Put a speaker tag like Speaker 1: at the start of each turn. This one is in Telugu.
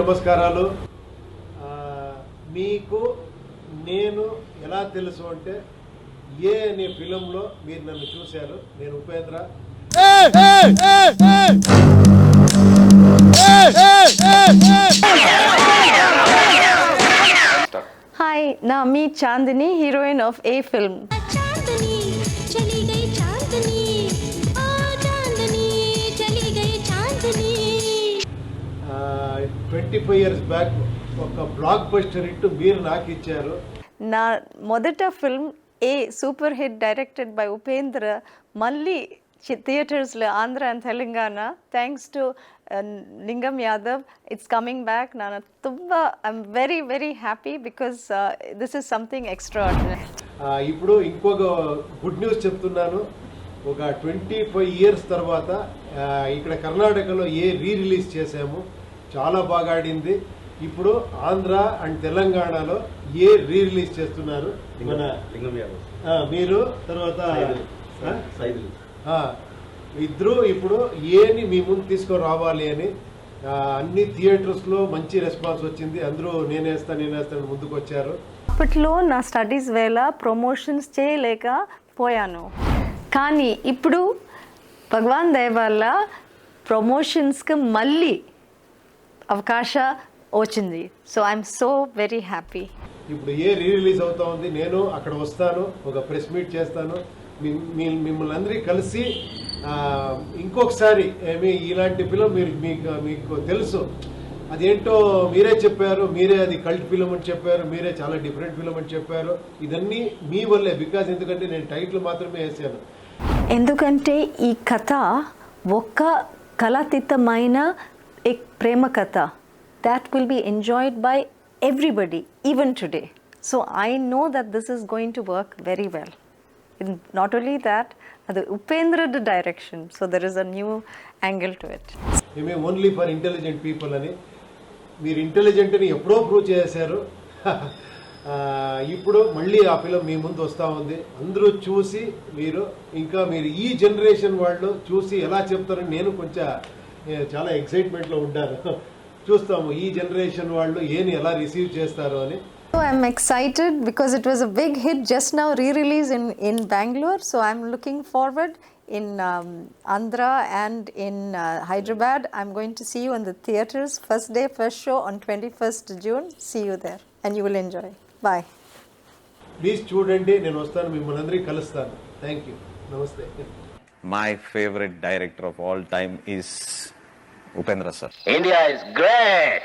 Speaker 1: నమస్కారాలు. మీకు నేను ఎలా తెలుసు అంటే ఏ అనే ఫిలంలో మీరు నన్ను చూశారు. నేను ఉపేంద్ర.
Speaker 2: హాయ్ నా మీ
Speaker 3: Chandini heroine of a film. Chandini.
Speaker 1: Twenty five years back ఒక బ్లాక్ బస్టర్ హిట్ మీరు నాకు ఇచ్చారు
Speaker 2: నా మొదట film a super hit directed by Upendra మళ్ళీ థియేటర్స్లో Andhra and Telangana thanks to Lingam Yadav it's coming back ನಾನು ತುಂಬ I am very very happy because this is something extraordinary
Speaker 1: ఆ, ఇప్పుడు ఇంకొక గుడ్ న్యూస్ చెప్తున్నాను ఒక ట్వంటీ ఫైవ్ ఇయర్స్ తర్వాత ఆ, ఇక్కడ కర్ణాటకలో ఏ రీ రిలీజ్ చేసాము చాలా బాగా ఆడింది. ఇప్పుడు ఆంధ్ర అండ్ తెలంగాణలో ఏ రీ రిలీజ్ చేస్తున్నారు మన మీరు తర్వాత ఇద్దరు ఇప్పుడు ఏని మీ ముందు తీసుకురావాలి అని అన్ని థియేటర్స్లో మంచి రెస్పాన్స్ వచ్చింది. అందరూ నేనేస్తా నేనేస్తాను ముందుకు వచ్చారు.
Speaker 2: అప్పట్లో నా స్టడీస్ వేళ ప్రమోషన్స్ చేయలేకపోయాను కానీ ఇప్పుడు భగవాన్ దయ వల్ల ప్రమోషన్స్కి మళ్ళీ అవకాశ వచ్చింది. So I'm so very happy
Speaker 1: ఇప్పుడు ఏ రీ రిలీజ్ అవుతా ఉంది నేను అక్కడ వస్తాను ఒక ప్రెస్ మీట్ చేస్తాను. మిమ్మల్ని అందరికీ కలిసి ఇంకొకసారి ఏమి ఇలాంటి ఫిలం మీరు మీకు మీకు తెలుసు. అదేంటో మీరే చెప్పారు మీరే అది కల్ట్ ఫిలం అని చెప్పారు మీరే చాలా డిఫరెంట్ ఫిలం అని చెప్పారు. ఇదన్నీ మీ వల్లే బికాజ్ ఎందుకంటే నేను టైటిల్ మాత్రమే వేసాను.
Speaker 2: ఎందుకంటే ఈ కథ ఒక్క కళాతీతమైన ఎక్ ప్రేమ కథ that will be enjoyed by everybody even today so I know that this is going to work very well not only that అది Upendra direction so there is a new angle to it
Speaker 1: మేమే ఓన్లీ ఫర్ ఇంటెలిజెంట్ పీపుల్ అని మీరు ఇంటెలిజెంట్ అని ఎప్పుడో ప్రూవ్ చేశారు. ఇప్పుడు మళ్ళీ ఆ ఫిలం మీ ముందు వస్తూ ఉంది. అందరూ చూసి మీరు ఇంకా మీరు ఈ జనరేషన్ వాళ్ళు చూసి ఎలా చెప్తారని నేను కొంచెం చాలా ఎక్సైట్మెంట్లో ఉంటాను చూస్తాము ఈ జనరేషన్ వాళ్ళు ఏని ఎలా రిసీవ్ చేస్తారు అని
Speaker 2: I'm excited because it was a big hit just now re-release in, in Bangalore. So I'm looking forward in um, Andhra and in uh, Hyderabad. I'm going to see you in the theaters first day, first show on 21st June. See you there and you will enjoy. Bye.
Speaker 1: Please చూడండి నేను వస్తాను మిమ్మల్ని అందరికీ కలుస్తాను థ్యాంక్ యూ నమస్తే
Speaker 4: My favorite director of all time is Upendra sir.
Speaker 5: India is great.